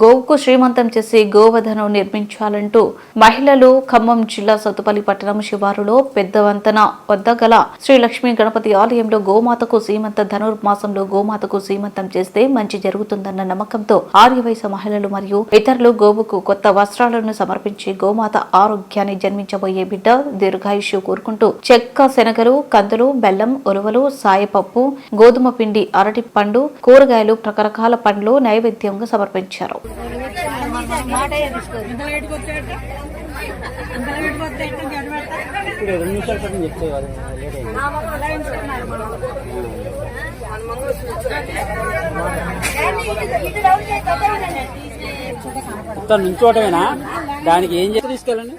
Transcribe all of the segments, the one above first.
గోవుకు శ్రీమంతం చేసి గోవధను నిర్మించాలంటూ మహిళలు ఖమ్మం జిల్లా సత్తుపల్లి పట్టణం శివారులో పెద్దవంతన వద్ద గల శ్రీ లక్ష్మీ గణపతి ఆలయంలో గోమాతకు శ్రీమంత ధనుర్మాసంలో గోమాతకు శ్రీమంతం చేస్తే మంచి జరుగుతుందన్న నమ్మకంతో ఆర్యవయస మహిళలు మరియు ఇతరులు గోవుకు కొత్త వస్త్రాలను సమర్పించి గోమాత ఆరోగ్యాన్ని జన్మించబోయే బిడ్డ దీర్ఘాయుష్యు కోరుకుంటూ చెక్క శనగలు కందులు బెల్లం ఉలువలు సాయపప్పు గోధుమ పిండి అరటి పండు కూరగాయలు రకరకాల పండ్లు నైవేద్యంగా సమర్పించారు. ఇప్పుడు రెండు చెప్తే కదా లేట్ అయింది మొత్తం నుంచోటమేనా దానికి ఏం చేసి తీసుకెళ్ళండి?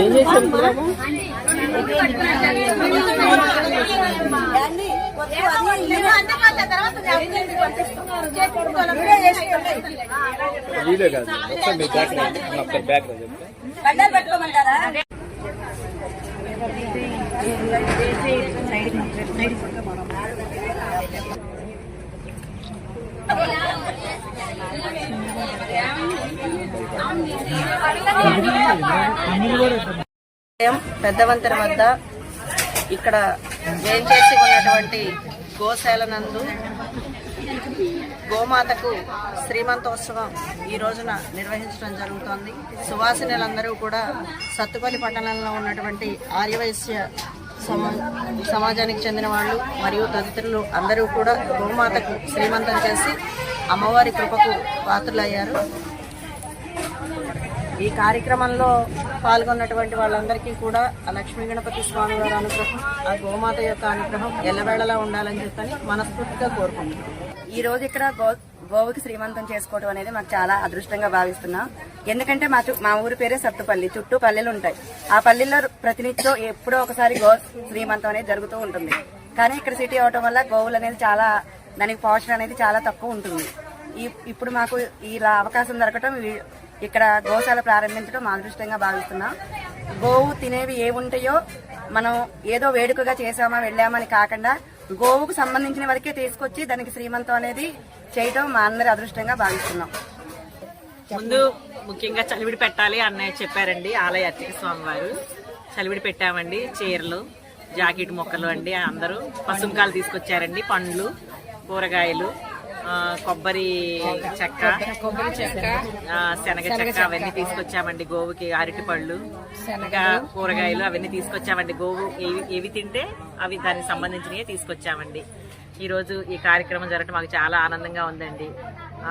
ఏం చేస్తారు బాబు వీలే కాదు ఒకసారి మీ బ్యాక్ రా. ఒకసారి బ్యాక్ రా చెప్తే ఆలయం పెద్దవంతెన వద్ద ఇక్కడ వేంచేసి ఉన్నటువంటి గోశాల నందు గోమాతకు శ్రీమంతోత్సవం ఈ రోజున నిర్వహించడం జరుగుతోంది. సువాసినులందరూ కూడా సత్తుపల్లి పట్టణంలో ఉన్నటువంటి ఆర్యవైశ్య సమా సమాజానికి చెందిన వాళ్ళు మరియు తదితరులు అందరూ కూడా గోమాతకు శ్రీమంతం చేసి అమ్మవారి కృపకు పాత్రులయ్యారు. ఈ కార్యక్రమంలో పాల్గొన్నటువంటి వాళ్ళందరికీ కూడా ఆ లక్ష్మీ గణపతి స్వామి వారి అనుగ్రహం ఆ గోమాత యొక్క అనుగ్రహం ఎల్లవేళలా ఉండాలని చెప్పని మనస్ఫూర్తిగా కోరుకుంటున్నాం. ఈ రోజు ఇక్కడ గో గోవుకి శ్రీమంతం చేసుకోవడం అనేది మాకు చాలా అదృష్టంగా భావిస్తున్నాం. ఎందుకంటే మా చు- మా ఊరి పేరే సత్తుపల్లి చుట్టూ పల్లెలు ఉంటాయి. ఆ పల్లెల్లో ప్రతినిత్యం ఎప్పుడో ఒకసారి గో శ్రీమంతం అనేది జరుగుతూ ఉంటుంది. కానీ ఇక్కడ సిటీ అవటం వల్ల గోవులు అనేది చాలా దానికి పోషణ అనేది చాలా తక్కువ ఉంటుంది. ఈ ఇప్పుడు మాకు ఇలా అవకాశం దొరకటం ఇక్కడ గోశాల ప్రారంభించడం మా అదృష్టంగా భావిస్తున్నాం. గోవు తినేవి ఏ ఉంటాయో మనం ఏదో వేడుకగా చేసామా వెళ్ళామని కాకుండా గోవుకు సంబంధించిన వరకే తీసుకొచ్చి దానికి శ్రీమంతం అనేది చేయటం మా అందరి అదృష్టంగా భావిస్తున్నాం. ముందు ముఖ్యంగా చలివిడి పెట్టాలి అన్నయ్య చెప్పారండి ఆలయ అర్చక స్వామి వారు. చలివిడి పెట్టామండి చీరలు జాకెట్ మొక్కలు అండి అందరూ. పసుంకాలు తీసుకొచ్చారండి పండ్లు కూరగాయలు. కొబ్బరి చెక్క కొబ్బరి చెక్క శనగ చెక్క అవన్నీ తీసుకొచ్చామండి గోవుకి అరటి పళ్ళు ఇంకా కూరగాయలు అవన్నీ తీసుకొచ్చామండి. గోవు ఏవి ఏవి తింటే అవి దానికి సంబంధించినవి తీసుకొచ్చామండి. ఈ రోజు ఈ కార్యక్రమం జరగడం మాకు చాలా ఆనందంగా ఉందండి.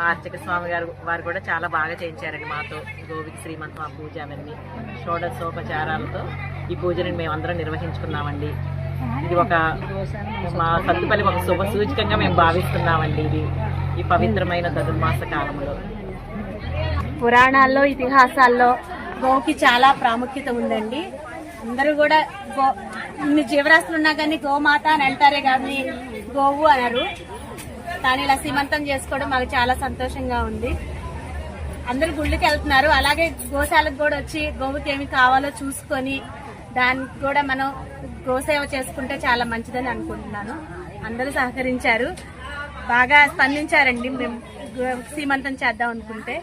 అర్చక స్వామి గారు వారు కూడా చాలా బాగా చేయించారండి మాతో గోవికి శ్రీమంతం ఆ పూజ అవన్నీ. షోడశోపచారాలతో ఈ పూజని మేమందరం నిర్వహించుకున్నామండి. ఇది ఒక మా సత్తుపల్లి ఒక శుభ సూచకంగా మేము భావిస్తున్నామండి ఇది. ఈ పవిత్రమైన ధనుర్మాస కాలంలో. పురాణాల్లో ఇతిహాసాల్లో గోవుకి చాలా ప్రాముఖ్యత ఉందండి. అందరూ కూడా గో ఇన్ని జీవరాశులు ఉన్నా కానీ గోమాత అని అంటారే కానీ గోవు అనరు. కానీ ఇలా సీమంతం చేసుకోవడం మాకు చాలా సంతోషంగా ఉంది. అందరూ గుళ్ళకి వెళ్తున్నారు. అలాగే గోశాలకు కూడా వచ్చి గోవుకి ఏమి కావాలో చూసుకొని దానికి కూడా మనం గోసేవ చేసుకుంటే చాలా మంచిదని అనుకుంటున్నాను. అందరూ సహకరించారు. బాగా స్పందించారండి. మేము సీమంతం చేద్దాం అనుకుంటే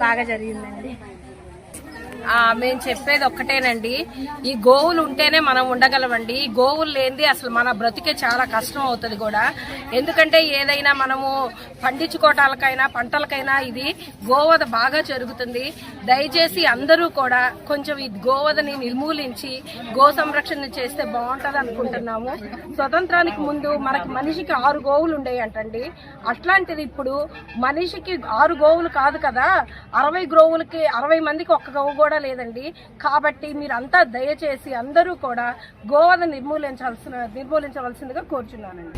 బాగా జరిగిందండి. మేము చెప్పేది ఒక్కటేనండి. ఈ గోవులు ఉంటేనే మనం ఉండగలమండి. ఈ గోవులు లేనిది అసలు మన బ్రతికే చాలా కష్టం అవుతుంది కూడా. ఎందుకంటే ఏదైనా మనము పండించుకోవటాలకైనా పంటలకైనా ఇది గోవద బాగా జరుగుతుంది. దయచేసి అందరూ కూడా కొంచెం ఈ గోవదని నిర్మూలించి గో సంరక్షణ చేస్తే బాగుంటుంది అనుకుంటున్నాము. స్వతంత్రానికి ముందు మనకి మనిషికి ఆరు గోవులు ఉండేవి అంటండి అట్లాంటిది ఇప్పుడు మనిషికి ఆరు గోవులు కాదు కదా. అరవై గోవులకి అరవై మందికి ఒక్క గోవు కూడా లేదండి. కాబట్టి మీరంతా దయచేసి అందరూ కూడా గోవధ నిర్మూలించాల్సిన నిర్మూలించవలసిందిగా కోరుచున్నానండి.